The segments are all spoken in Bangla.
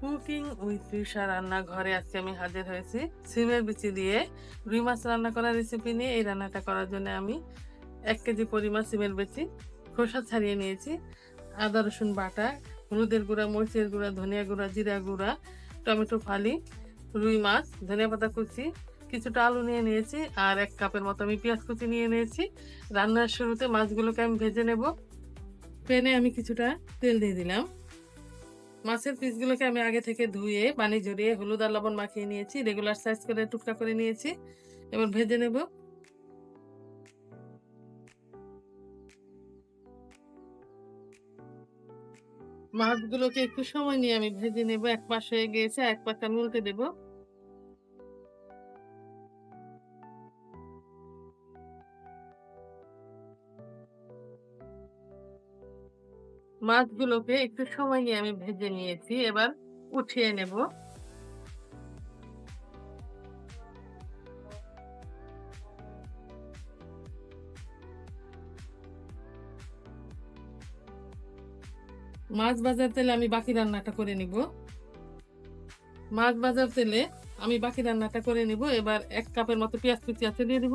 কুকিং উইথ রিসা রান্না ঘরে আজকে আমি হাজির হয়েছি। সিমের বিচি দিয়ে রুই মাছ রান্না করার রেসিপি নিয়ে। এই রান্নাটা করার জন্য আমি এক কেজি পরিমাণ সিমের বিচি, খোসা ছাড়িয়ে নিয়েছি। আদা, রসুন বাটা, হলুদের গুঁড়া, মরিচের গুঁড়া, ধনিয়া গুঁড়া, জিরা গুঁড়া, টমেটো, ফালি, রুই মাছ, ধনিয়া পাতা কুচি, কিছুটা আলু নিয়ে নিয়েছি আর এক কাপের মতো আমি পেঁয়াজ কুচি নিয়ে নিয়েছি। রান্নার শুরুতে মাছগুলোকে আমি ভেজে নেব। প্যানে আমি কিছুটা তেল দিয়ে দিলাম। মাছের পিসগুলোকে আমি আগে থেকে ধুয়ে, পানি ঝরিয়ে, হলুদ আর লবণ মাখিয়ে নিয়েছি। রেগুলার সাইজ করে টুকরা করে নিয়েছি। এবার ভেজে নেব। মাছগুলোকে একটু সময় নিয়ে আমি ভেজে নেব। এক পাশ হয়ে গিয়েছে, এক পাশ আমি উল্টে দেবো। মাছগুলোকে একটু সময় নিয়ে আমি ভেজে নিয়েছি, এবার উঠিয়ে নেব। মাছ ভাজার তেলে আমি বাকি রান্নাটা করে নিব। মাছ ভাজার তেলে আমি বাকি রান্নাটা করে নিব, এবার এক কাপের মতো পেঁয়াজ কুচি আছে দিয়ে দিব।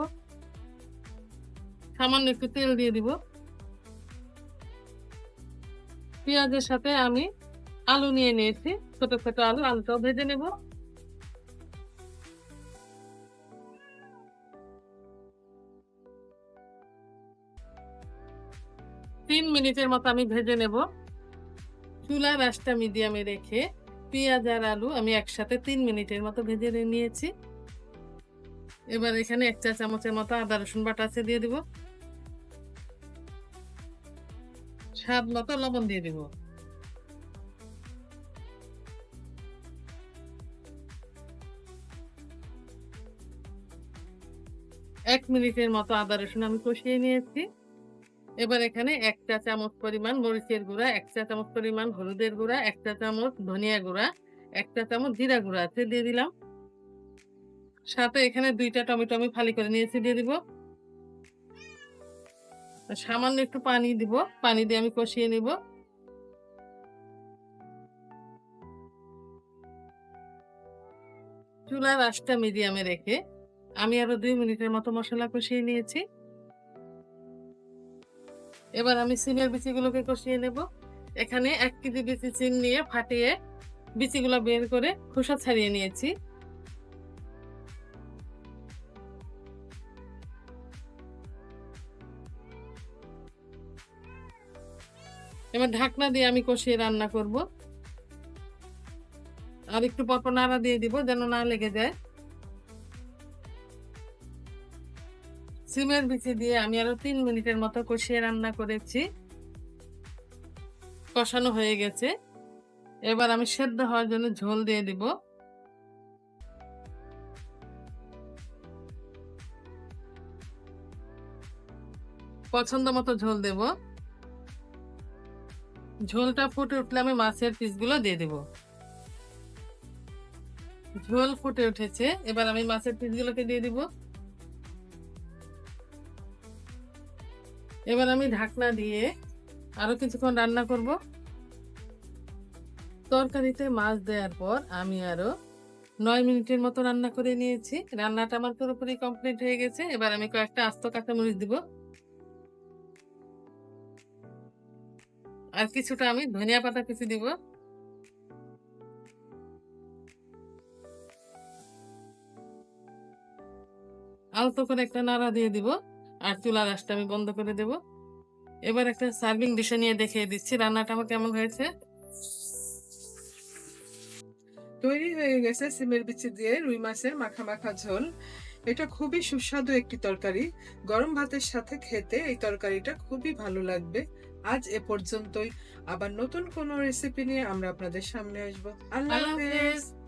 সামান্য একটু তেল দিয়ে দিব। পেঁয়াজের সাথে আমি আলু নিয়ে নিয়েছি। ছোট ছোট আলু, আলুটাও ভেজে নেব। তিন মিনিটের মতো আমি ভেজে নেব। চুলা রাসটা মিডিয়ামে রেখে পেঁয়াজ আর আলু আমি একসাথে তিন মিনিটের মতো ভেজে নিয়েছি। এবার এখানে এক চা চামচের মতো আদা রসুন বাটা আছে দিয়ে দিব। স্বাদ মতো লবণ দিয়ে দিব এক মিনিটের মতো আদা রসুন আমি কষিয়ে নিয়েছি। এবার এখানে এক চা চামচ পরিমাণ মরিচের গুঁড়া এক চা চামচ পরিমাণ হলুদের গুঁড়া এক চা চামচ ধনিয়া গুঁড়া এক চা চামচ জিরা গুঁড়া আছে, দিয়ে দিলাম। সাথে এখানে দুইটা টমেটো আমি ফালি করে নিয়েছি, দিয়ে দিব। সামান্য একটু পানি দিব। পানি দিয়ে আমি কষিয়ে নিব। চুলার আঁচটা মিডিয়ামে রেখে আমি আরও দুই মিনিটের মতো মশলা কষিয়ে নিয়েছি। এবার আমি সিমের বিচিগুলোকে কষিয়ে নেব। এখানে এক কেজি বিচি চিন নিয়ে ফাটিয়ে বিচিগুলো বের করে খোসা ছাড়িয়ে নিয়েছি। এবার ঢাকনা দিয়ে আমি কষিয়ে রান্না করব। আর একটু পরপর নাড়া দিয়ে দিব যেন না লেগে যায়। সিমের বিচি দিয়ে আমি আরও তিন মিনিটের মতো কষিয়ে রান্না করেছি। কষানো হয়ে গেছে। এবার আমি সেদ্ধ হওয়ার জন্য ঝোল দিয়ে দিব। পছন্দ মতো ঝোল দেবো। ঝোলটা ফুটে উঠলে আমি মাছের পিসগুলো দিয়ে দেব। ঝোল ফুটে উঠেছে, এবার আমি মাছের পিসগুলোকে দিয়ে দিব। এবার আমি ঢাকনা দিয়ে আরও কিছুক্ষণ রান্না করব। তরকারিতে মাছ দেওয়ার পর আমি আরও নয় মিনিটের মতো রান্না করে নিয়েছি। রান্নাটা আমার পুরোপুরি কমপ্লিট হয়ে গেছে। এবার আমি কয়েকটা আস্ত কাঁচামরিচ দিব। আর কিছুটা আমি ধনিয়া পাতা কিছু দিব। আলতো করে একটা নাড়া দিয়ে দিব আর চুলার আঁচটা আমি বন্ধ করে দেব। এবার একটা সার্ভিং ডিশে নিয়ে দেখিয়ে দিচ্ছি, রান্নাটা আমার কেমন হয়েছে। তৈরি হয়ে গেছে, সিমের বিচি দিয়ে রুই মাছের মাখা মাখা ঝোল। এটা খুবই সুস্বাদু একটি তরকারি। গরম ভাতের সাথে খেতে এই তরকারিটা খুবই ভালো লাগবে। আজ এ পর্যন্তই। আবার নতুন কোনো রেসিপি নিয়ে আমরা আপনাদের সামনে আসব। আল্লাহ হাফেজ।